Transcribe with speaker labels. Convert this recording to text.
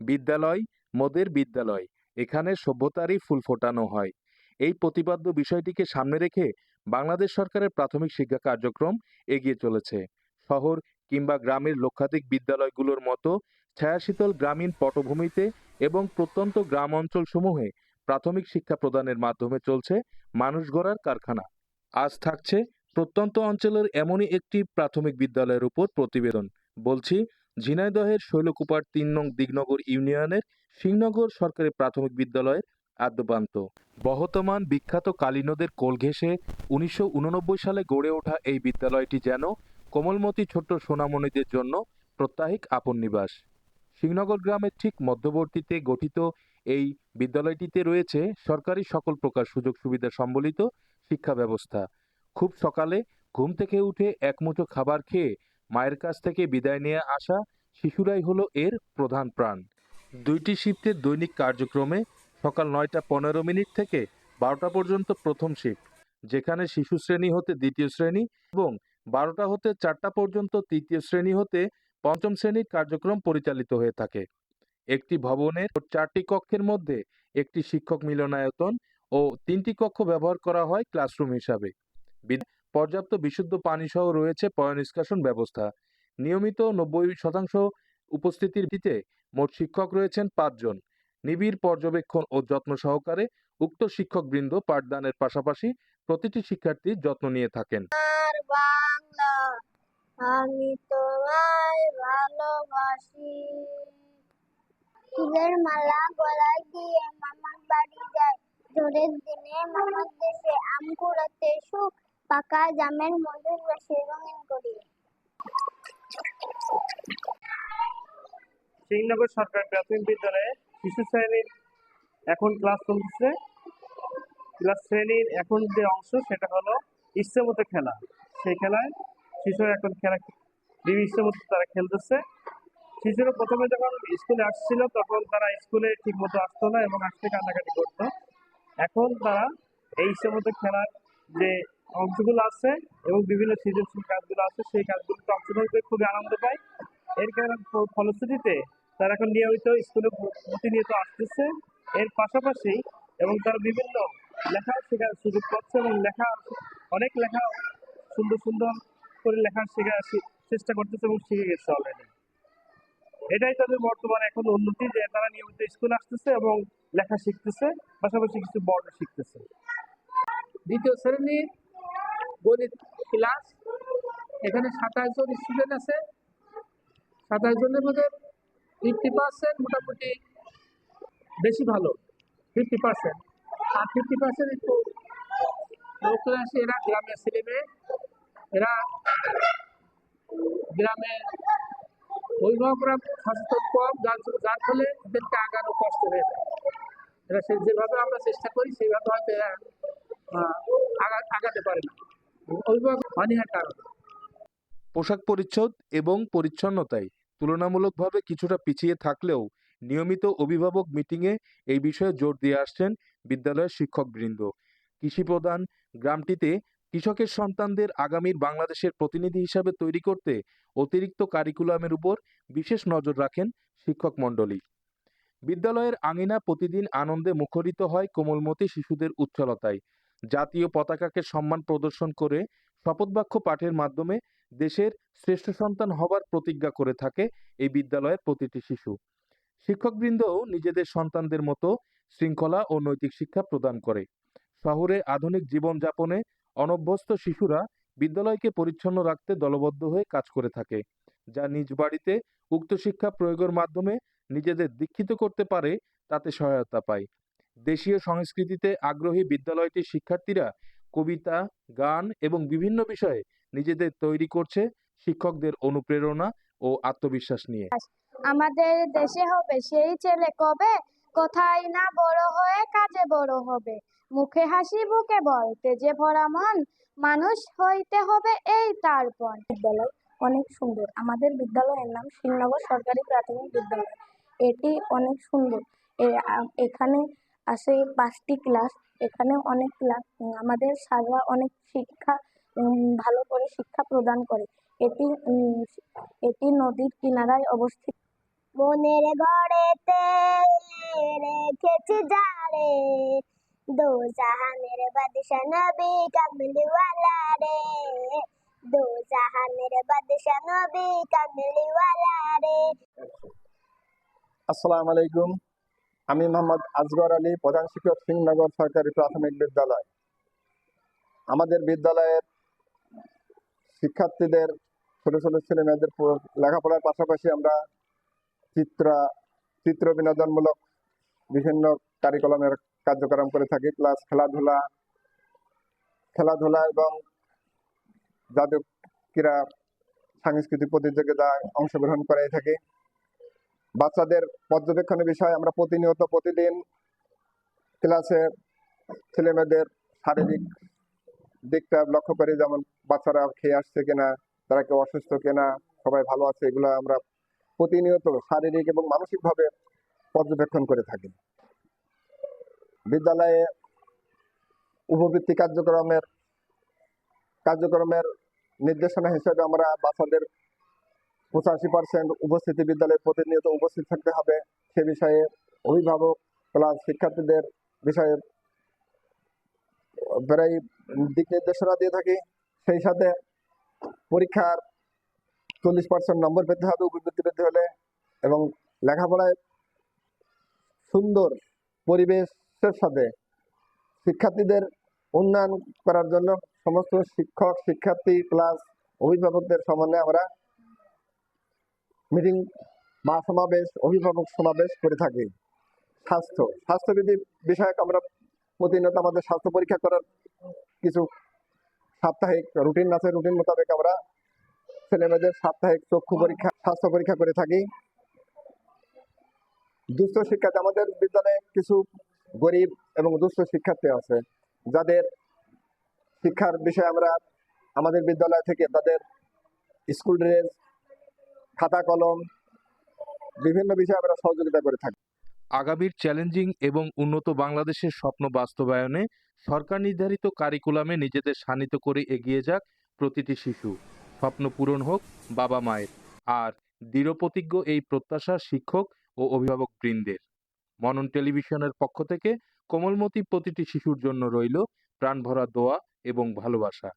Speaker 1: বিদ্যালয়, মোদের বিদ্যালয়। এখানে সভ্যতারই ফুল ফোটানো হয়। এই প্রতিপাদ্য বিষয়টিকে সামনে রেখে বাংলাদেশ সরকারের প্রাথমিক শিক্ষা কার্যক্রম এগিয়ে চলেছে। শহর কিংবা গ্রামের লক্ষাধিক বিদ্যালয়গুলোর মতো ছায়াশীতল গ্রামীণ পটভূমিতে এবং প্রত্যন্ত গ্রাম অঞ্চলসমূহে প্রাথমিক শিক্ষা প্রদানের মাধ্যমে চলছে মানুষ গড়ার কারখানা। আজ থাকছে প্রত্যন্ত অঞ্চলের এমনই একটি প্রাথমিক বিদ্যালয়ের উপর প্রতিবেদন। বলছি ঝিনাইদহের শৈলকুপার তিন নং দিগনগর ইউনিয়নের সিংনগর সরকারি প্রাথমিক বিদ্যালয়ের আদ্যপান্ত। বহতমান বিখ্যাত কালী নদের কোল ঘেঁষে উনিশশো উননব্বই সালে গড়ে ওঠা এই বিদ্যালয়টি যেন কোমলমতি ছোট্ট সোনামণিদের জন্য প্রত্যাহিক আপন নিবাস। সিংনগর গ্রামের ঠিক মধ্যবর্তীতে গঠিত এই বিদ্যালয়টিতে রয়েছে সরকারি সকল প্রকার সুযোগ সুবিধা সম্বলিত শিক্ষা ব্যবস্থা। খুব সকালে ঘুম থেকে উঠে একমুঠো খাবার খেয়ে মায়ের কাছ থেকে বিদায় নিয়ে আসা শিশুরাই হলো এর প্রধান প্রাণ। দুইটি শিফটের দৈনিক কার্যক্রমে সকাল নয়টা পনেরো মিনিট থেকে বারোটা পর্যন্ত প্রথম শিফট, যেখানে শিশু শ্রেণি হতে দ্বিতীয় শ্রেণি এবং বারোটা হতে চারটা পর্যন্ত তৃতীয় শ্রেণি হতে পঞ্চম শ্রেণির কার্যক্রম পরিচালিত হয়ে থাকে। একটি ভবনের চারটি কক্ষের মধ্যে একটি শিক্ষক মিলনায়তন ও তিনটি কক্ষ ব্যবহার করা হয় ক্লাসরুম হিসাবে। পর্যাপ্ত বিশুদ্ধ পানি সহ রয়েছে পয় নিষ্কাশন ব্যবস্থা। নিয়মিত নব্বই শতাংশ উপস্থিতির ভিত্তিতে মোট শিক্ষক রয়েছেন পাঁচজন নিবিড় পর্যবেক্ষণ ও যত্ন সহকারে উক্ত শিক্ষকবৃন্দ পাঠদানের পাশাপাশি প্রতিটি শিক্ষার্থীর যত্ন নিয়ে থাকেন।
Speaker 2: আমি তোমায় ভালোবাসি। ফুলের মালা গলায় দিয়ে মামার বাড়ি যায়। ঝড়ের দিনে মামার দেশে আম কুড়াতে সুখ পাকা জামের মধুর রসে রঙিন করি।
Speaker 3: শ্রীনগর সরকার প্রাথমিক বিদ্যালয়ে শিশু শ্রেণির এখন ক্লাস চলতেছে। ক্লাস শ্রেণির এখন যে অংশ, সেটা হলো ইচ্ছে মতো খেলা। সেই খেলায় শিশুরা এখন খেলা বিভিন্ন ইচ্ছে মতো তারা খেলতেছে। শিশুরা প্রথমে যখন স্কুলে আসছিল, তখন তারা স্কুলে ঠিক মতো আসতো না এবং আসতে কান্নাকাটি করতো। এখন তারা এই ইচ্ছে মতো খেলার যে অংশগুলো আছে এবং বিভিন্ন সৃজনশীল কাজগুলো আছে, সেই কাজগুলোতে অংশগ্রহণ করে খুবই আনন্দ পায়। এর কারণ ফলশ্রুতিতে তারা এখন নিয়মিত স্কুলে প্রতিনিয়ত আসতেছে। এর পাশাপাশি এবং তারা বিভিন্ন লেখা শেখার সুযোগ পাচ্ছে এবং লেখা, অনেক লেখা সুন্দর সুন্দর করে লেখার শেখা শি- চেষ্টা করতেছে এবং শিখে গেছে অলরেডি এটাই তাদের বর্তমানে এখন উন্নতি যে তারা নিয়মিত স্কুলে আসতেছে এবং লেখা শিখতেছে, পাশাপাশি কিছু বর্ণ শিখতেছে।
Speaker 4: দ্বিতীয় শ্রেণির গণিত ক্লাস এখানে সাতাশ জন স্টুডেন্ট আছে। সাতাশ জনের মধ্যে ফিফটি পার্সেন্ট মোটামুটি বেশি ভালো ফিফটি পার্সেন্ট আর ফিফটি পার্সেন্ট একটু ক্লাসে এরা গ্রামের ছেলে মেয়ে এরা গ্রামে অভিভাবকরা সচেতন কম, যার যার ফলে এদেরকে আগানো কষ্ট হয়ে যায়। এরা সে, যেভাবে আমরা চেষ্টা করি সেইভাবে হয়তো এরা আগা- আগাতে পারে না।
Speaker 1: পোশাক পরিচ্ছদ এবং পরিচ্ছন্নতায় তুলনামূলকভাবে কিছুটা পিছিয়ে থাকলেও নিয়মিত অভিভাবক মিটিংয়ে এই বিষয়ে জোর দিয়ে আসছেন বিদ্যালয়ের শিক্ষকবৃন্দ। কৃষি প্রধান গ্রামটিতে কৃষকের সন্তানদের আগামীর বাংলাদেশের প্রতিনিধি হিসাবে তৈরি করতে অতিরিক্ত কারিকুলামের উপর বিশেষ নজর রাখেন শিক্ষক মণ্ডলী। বিদ্যালয়ের আঙিনা প্রতিদিন আনন্দে মুখরিত হয় কোমলমতি শিশুদের উচ্ছলতায়। জাতীয় পতাকাকে সম্মান প্রদর্শন করে শপথবাক্য পাঠের মাধ্যমে দেশের শ্রেষ্ঠ সন্তান হবার প্রতিজ্ঞা করে থাকে এই বিদ্যালয়ের প্রতিটি শিশু। শিক্ষকবৃন্দও নিজেদের সন্তানদের মতো শৃঙ্খলা ও নৈতিক শিক্ষা প্রদান করে। শহরে আধুনিক জীবনযাপনে অনভ্যস্ত শিশুরা বিদ্যালয়কে পরিচ্ছন্ন রাখতে দলবদ্ধ হয়ে কাজ করে থাকে, যা নিজ বাড়িতে উক্ত শিক্ষা প্রয়োগের মাধ্যমে নিজেদের দীক্ষিত করতে পারে, তাতে সহায়তা পায়। দেশীয় সংস্কৃতিতে আগ্রহী বিদ্যালয়টির শিক্ষার্থীরা কবিতা গান এবং বিভিন্ন বিষয়ে নিজেদের তৈরি করছে শিক্ষকদের অনুপ্রেরণা ও আত্মবিশ্বাস নিয়ে।
Speaker 2: আমাদের দেশে হবে সেই ছেলে কবে? কোথায় না বড় হয়ে কাজে বড় হবে? মুখে হাসি বুকে বল তেজে ভরা মন মানুষ হইতে হবে এই তারপর বিদ্যালয় অনেক সুন্দর। আমাদের বিদ্যালয়ের নাম শ্রীনগর সরকারি প্রাথমিক বিদ্যালয়। এটি অনেক সুন্দর। এখানে আসে পাঁচটি ক্লাস এখানে অনেক ক্লাস আমাদের স্যাররা অনেক শিক্ষা উম, ভালো করে শিক্ষা প্রদান করে। এটি উম, এটি নদীর কিনারায় অবস্থিত। মনের ঘরেতে রেখেছি যারে দো জাহানের বাদশা নবী কামলিওয়ালা রে। দো জাহানের বাদশা নবী কামলিওয়ালা রে।
Speaker 5: আসসালামু আলাইকুম। আমি মোহাম্মদ আজগর আলী, প্রধান শিক্ষক সিংনগর সরকারি প্রাথমিক বিদ্যালয়। আমাদের বিদ্যালয়ের শিক্ষার্থীদের, ছোট ছোট ছেলে মেয়েদের লেখাপড়ার পাশাপাশি আমরা চিত্র চিত্র বিনোদনমূলক বিভিন্ন কারিকুলামের কার্যক্রম করে থাকি, প্লাস খেলাধুলা খেলাধুলা এবং জাতীয় ক্রীড়া সাংস্কৃতিক প্রতিযোগিতায় অংশগ্রহণ করাই থাকি। বাচ্চাদের পর্যবেক্ষণের বিষয়ে আমরা প্রতিনিয়ত প্রতিদিন ক্লাসে ছেলেমেয়েদের শারীরিক দিকটা লক্ষ্য করি, যেমন বাচ্চারা খেয়ে আসছে কিনা, তারা কেউ অসুস্থ কিনা, সবাই ভালো আছে, এগুলো আমরা প্রতিনিয়ত শারীরিক এবং মানসিকভাবে পর্যবেক্ষণ করে থাকি। বিদ্যালয়ে উপবৃত্তি কার্যক্রমের কার্যক্রমের নির্দেশনা হিসেবে আমরা বাচ্চাদের পঁচাশি পার্সেন্ট উপস্থিতি বিদ্যালয়ে প্রতিনিয়ত উপস্থিত থাকতে হবে। সে বিষয়ে অভিভাবক প্লাস শিক্ষার্থীদের বিষয়ে প্রায় দিক নির্দেশনা দিয়ে থাকি। সেই সাথে পরীক্ষার চল্লিশ পার্সেন্ট নম্বর পেতে হবে উপবৃত্তি পেতে হলে এবং লেখাপড়ায় সুন্দর পরিবেশের সাথে শিক্ষার্থীদের উন্নয়ন করার জন্য সমস্ত শিক্ষক, শিক্ষার্থী প্লাস অভিভাবকদের সমন্বয়ে আমরা মিটিং বা সমাবেশ, অভিভাবক সমাবেশ করে থাকি। স্বাস্থ্য, স্বাস্থ্যবিধি বিষয়ক আমরা প্রতিনিয়ত আমাদের স্বাস্থ্য পরীক্ষা করার কিছু সাপ্তাহিক রুটিন আছে। রুটিন মোতাবেক আমরা ছেলেমেয়েদের সাপ্তাহিক চক্ষু পরীক্ষা, স্বাস্থ্য পরীক্ষা করে থাকি। দুস্থ শিক্ষার্থী, আমাদের বিদ্যালয়ে কিছু গরিব এবং দুস্থ শিক্ষার্থী আছে। যাদের শিক্ষার বিষয়ে আমরা, আমাদের বিদ্যালয় থেকে তাদের স্কুল ড্রেস খাতা, কলম, বিভিন্ন বিষয়ে আমরা সহযোগিতা করে থাকি।
Speaker 1: আগামীর চ্যালেঞ্জিং এবং উন্নত বাংলাদেশের স্বপ্ন বাস্তবায়নে সরকার নির্ধারিত কারিকুলামে নিজেদের শানিত করে এগিয়ে যাক প্রতিটি শিশু। স্বপ্ন পূরণ হোক বাবা মায়ের। আর দৃঢ়প্রতিজ্ঞ এই প্রত্যাশা শিক্ষক ও অভিভাবক বৃন্দের। মনন টেলিভিশনের পক্ষ থেকে কোমলমতি প্রতিটি শিশুর জন্য রইল প্রাণভরা দোয়া এবং ভালোবাসা।